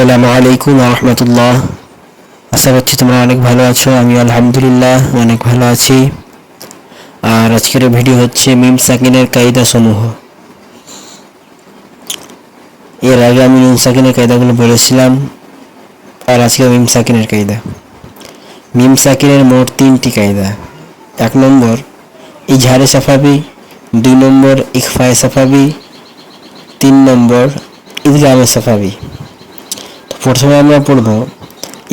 আসসালামু আলাইকুম রহমতুল্লাহ। আশা করছি তোমরা অনেক ভালো আছো আমি আলহামদুলিল্লাহ অনেক ভালো আছি। আর আজকের ভিডিও হচ্ছে মিম সাকিনের কায়দা সমূহ এর আগে আমি মিম সাকিনের কায়দাগুলো বলেছিলাম, আর আজকে মিম সাকিনের কায়দা। মিম সাকিনের মোট তিনটি কায়দা। এক নম্বর, ইজহারে সাফাবি, দুই নম্বর ইকফায়ে সাফাবি, তিন নম্বর ঈদগামে সাফাবি। প্রথমে আমরা পড়ব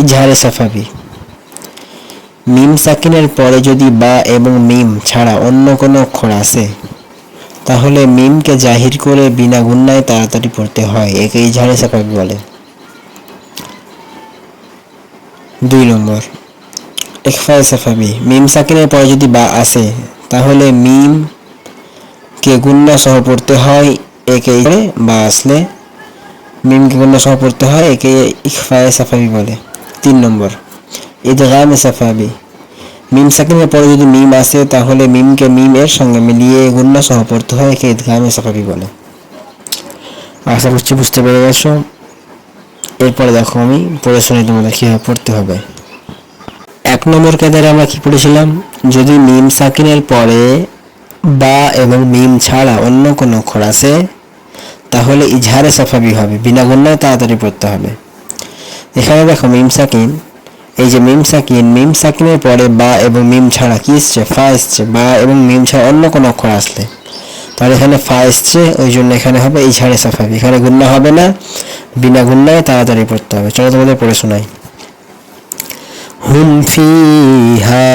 ইজহারে সাফাবি। মিম সাকিনের পরে যদি বা এবং মিম ছাড়া অন্য কোনো অক্ষর আসে তাহলে মিমকে জাহির করে বিনা গুন্নায় তাড়াতাড়ি পড়তে হয়, একে ইজহারে সাফাবি বলে। দুই নম্বর ইকফায়ে সাফাবি। মিম সাকিনের পরে যদি বা আসে তাহলে মিম কে গুন্না সহ পড়তে হয়, একে বা আসলে মিমকে গুন্না সহ পড়তে হয়, একে ইকফায়ে সাফাবি বলে। তিন নম্বর, ইদগামে সাফাবি। মিম সাকিনের পরে যদি মিম আসে, তাহলে মিমকে মিম এর সঙ্গে মিলিয়ে গুন্না সহ পড়তে হয়, একে ইদগামে সাফাবি বলে। আশা করছি বুঝতে পেরে গেছো। এরপরে দেখো আমি, পড়ে শুনে তোমাদের কীভাবে পড়তে হবে। এক নম্বর কেদারে আমরা কি পড়েছিলাম? যদি মিম সাকিনের পরে বা এবং মিম ছাড়া অন্য কোনো অক্ষর আসে তাহলে ইজহারে সাফাবি হবে, বিনা গুন্নায় তাড়াতাড়ি পড়তে হবে। এখানে দেখো মিম সাকিন, এই যে মিম সাকিন, মিম সাকিনের পরে বা এবং মিম ছাড়া কি এসছে? ফা এসছে, বা এবং মিম ছাড়া অন্য কোনো অক্ষর আসলে। তাহলে এখানে ফা এসছে, ওই জন্য এখানে হবে ইজহারে সাফাবি। এখানে গুন্না হবে না, বিনা গুন্নায় তাড়াতাড়ি পড়তে হবে। চলো তোমাদের পড়ে শোনাই। হুম ফিহা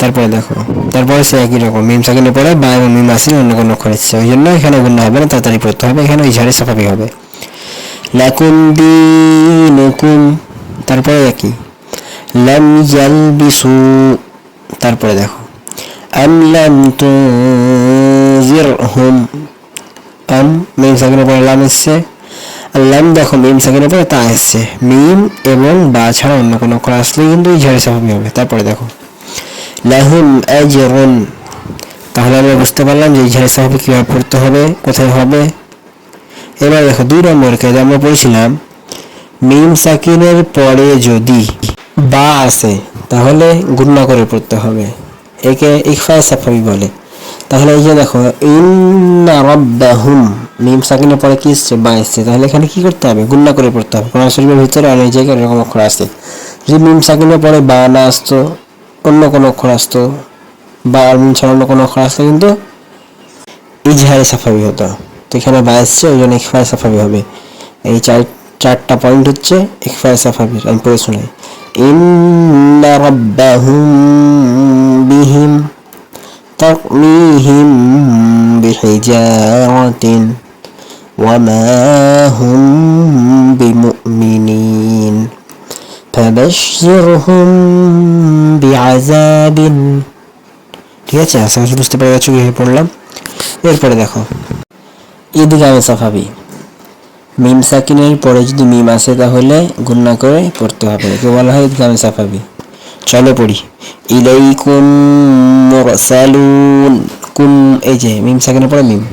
তারপরে দেখো তারপরে সে একই রকম, মিম সাকিনের পরে বা এবং মিম আসলে, অন্য কোনো অক্ষর এসছে ওই জন্য এখানে গুন্না হবে না, তাড়াতাড়ি পড়তে হবে, এখানে ইজহারে সাফাবি হবে। লাকুম দিনুকুম তারপরে একই। লাম ইয়ালবিসু, তারপরে দেখো। আম লাম তুজিরহুম, আম, মিম সাকিনের পরে লাম এসছে। লাম দেখো, মিম সাকিনের পরে তা এসছে। মিম এবং বা ছাড়া অন্য কোনো অক্ষর আসলে কিন্তু ইজহারে সাফাবি হবে। তারপরে দেখো। লাহুম আজরুন। তাহলে আমরা বুঝতে পারলাম যে ইজহারে সাফাবি কীভাবে পড়তে হবে, কোথায় হবে। এবার দেখো, দুই নম্বর কাজে আমরা পড়েছিলাম, মিম সাকিনের পরে যদি বা আসে তাহলে গুন্না করে পড়তে হবে। একে ইকফায় সাফাবি বলে। তাহলে এই যে দেখো, ইন্না রব্বাহুম, মিম সাকিনের পরে কি এসছে, বা এসছে। তাহলে এখানে কি করতে হবে? গুন্না করে পড়তে হবে। কোরআন শরীফের ভিতরে অনেক জায়গায় এরকম অক্ষর আসে যদি মিম সাকিনের পরে বা না আসতো অন্য কোনো অক্ষর আসতো বা আর মিম ছাড়া অন্য কোনো অক্ষর আসতো কিন্তু ইজহারে সাফাবি হতো তো এখানে বা এসছে ওই জন্য ইকফায় সাফাবি হবে এই চার চারটা পয়েন্ট হচ্ছে ইকফায় সাফাবির আমি পড়ে শোনাই ইন্না রাব্বাহুম বিহিম ترميهم بحجارة وما هم بمؤمنين فبشرهم بعذاب ঠিক আছে আশা করি বুঝতে পেরে গেছো কীভাবে পড়লাম এরপরে দেখো ঈদগামে সাফাবি মিম সাকিনের পরে যদি মিম আসে তাহলে গুন্না করে পড়তে হবে একে বলা হয় ঈদগামে সাফাবি চলো পড়ি ইলাইকুম মুরসালুন কুম এই যে মিম সাকিনের পরে মিম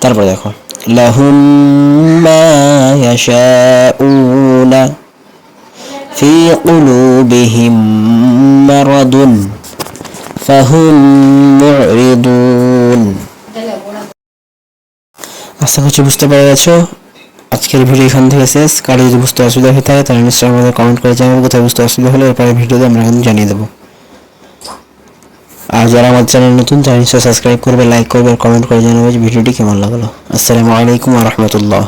তারপর দেখো লাহুম মা ইয়াশাউনা ফি কুলুবিহিম মারাদুন ফাহুম মুরিদুন আশা করছি বুঝতে পেরে গেছো। আজকের ভিডিও এখান থেকে শেষ। কারও যদি বুঝতে অসুবিধা হয়ে থাকে, তাহলে নিশ্চয়ই আমাদের কমেন্ট করে জানাব। কোথায় বুঝতে অসুবিধা হলে, এরপরে ভিডিওতে আমরা কিন্তু জানিয়ে দেবো। আর যারা আমার চ্যানেল নতুন, তারা নিশ্চয়ই সাবস্ক্রাইব করবে লাইক করবে কমেন্ট করে জানাবে যে ভিডিওটি কেমন লাগল। আসসালামু আলাইকুম রহমতুল্লাহ।